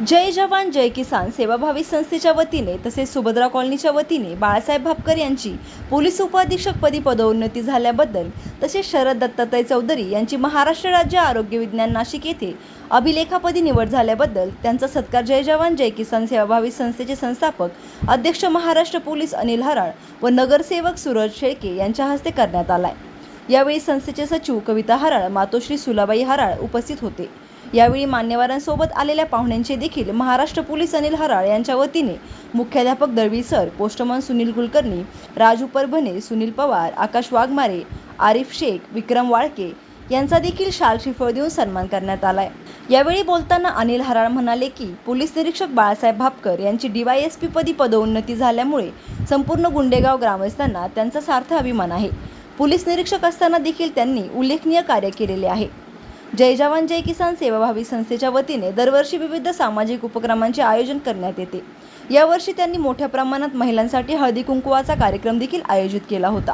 जय जवान जय किसान. सेवाभावी संस्थेच्या वतीने तसेच सुभद्रा कॉलनीच्या वतीने बाळासाहेब भापकर यांची पोलीस उपअधीक्षकपदी पदोन्नती झाल्याबद्दल तसेच शरद दत्तात्रय चौधरी यांची महाराष्ट्र राज्य आरोग्य विज्ञान नाशिक येथे अभिलेखापदी निवड झाल्याबद्दल त्यांचा सत्कार जय जवान जय किसान सेवाभावी संस्थेचे संस्थापक अध्यक्ष महाराष्ट्र पोलीस अनिल हराळ व नगरसेवक सूरज शेळके यांच्या हस्ते करण्यात आलाय. यावेळी संस्थेचे सचिव कविता हराळ मातोश्री सुलाबाई हराळ उपस्थित होते. यावेळी मान्यवरांसोबत आलेल्या पाहुण्यांचे देखील महाराष्ट्र पोलीस अनिल हराळ यांच्या वतीने मुख्याध्यापक दळवी सर पोस्टमन सुनील कुलकर्णी राजू परभणे सुनील पवार आकाश वाघमारे आरिफ शेख विक्रम वाळके यांचा देखील शाल श्रीफळ देऊन सन्मान करण्यात आलाय. यावेळी बोलताना अनिल हराळ म्हणाले की पोलीस निरीक्षक बाळासाहेब भापकर यांची डीवायएसपी पदी पदोन्नती झाल्यामुळे संपूर्ण गुंडेगाव ग्रामस्थांना त्यांचा सार्थ अभिमान आहे. पोलीस निरीक्षक असताना देखील त्यांनी उल्लेखनीय कार्य केलेले आहे. जय जवान जय किसान सेवाभावी संस्थेच्या वतीने दरवर्षी विविध सामाजिक उपक्रमांचे आयोजन करण्यात येते. यावर्षी त्यांनी मोठ्या प्रमाणात महिलांसाठी हळदी कुंकुवाचा कार्यक्रम देखील आयोजित केला होता.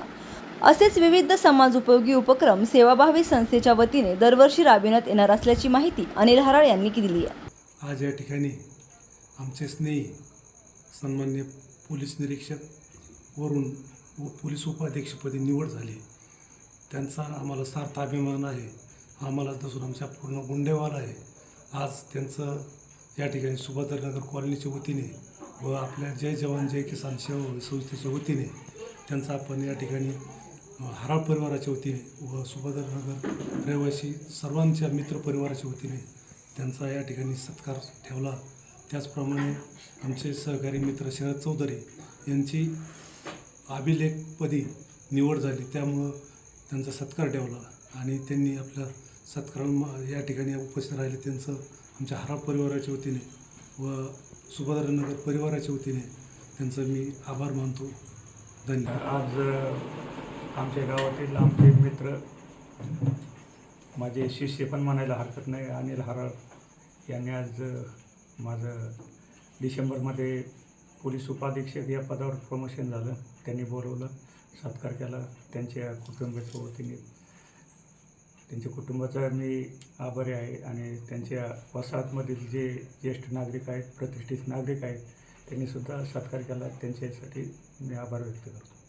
असेच विविध समाजोपयोगी उपक्रम सेवाभावी संस्थेच्या वतीने दरवर्षी राबविण्यात येणार असल्याची माहिती अनिल हराळ यांनी दिली आहे. आज या ठिकाणी आमचे स्नेही सन्मान्य पोलीस निरीक्षक वरून व पोलीस उपाध्यक्षपदी निवड झाली. त्यांचा आम्हाला सार्थ अभिमान आहे. आम्हाला तसून आमच्या पूर्ण गुंडेवाला आहे. आज त्यांचं या ठिकाणी सुभद्रनगर कॉलनीच्या वतीने व आपल्या जय जवान जय किसान सेवा संस्थेच्या वतीने त्यांचा आपण या ठिकाणी हराळ परिवाराच्या वतीने व सुभद्रनगर रहिवासी सर्वांच्या मित्र परिवाराच्या वतीने त्यांचा या ठिकाणी सत्कार ठेवला. त्याचप्रमाणे आमचे सहकारी मित्र शरद चौधरी यांची अभिलेखपदी निवड झाली. त्यामुळं त्यांचा सत्कार ठेवला आणि त्यांनी आपल्या सत्कारण या ठिकाणी उपस्थित राहिले त्यांचं आमच्या हराळ परिवाराच्या वतीने व सुभद्रानगर परिवाराच्या वतीने त्यांचं मी आभार मानतो. धन्यवाद. आज आमच्या गावातील आमचे मित्र माझे शिष्य पण म्हणायला हरकत नाही. अनिल हराळ यांनी आज माझं डिसेंबरमध्ये पोलीस उपाधीक्षक या पदावर प्रमोशन झालं. त्यांनी बोलवलं सत्कार केला. त्यांच्या कुटुंबाच्या वतीने त्यांच्या कुटुंबाचा मी आभारी आहे आणि त्यांच्या वसाहतमधील जे ज्येष्ठ नागरिक आहेत प्रतिष्ठित नागरिक आहेत त्यांनीसुद्धा सत्कार केला. त्यांच्यासाठी मी आभार व्यक्त करतो.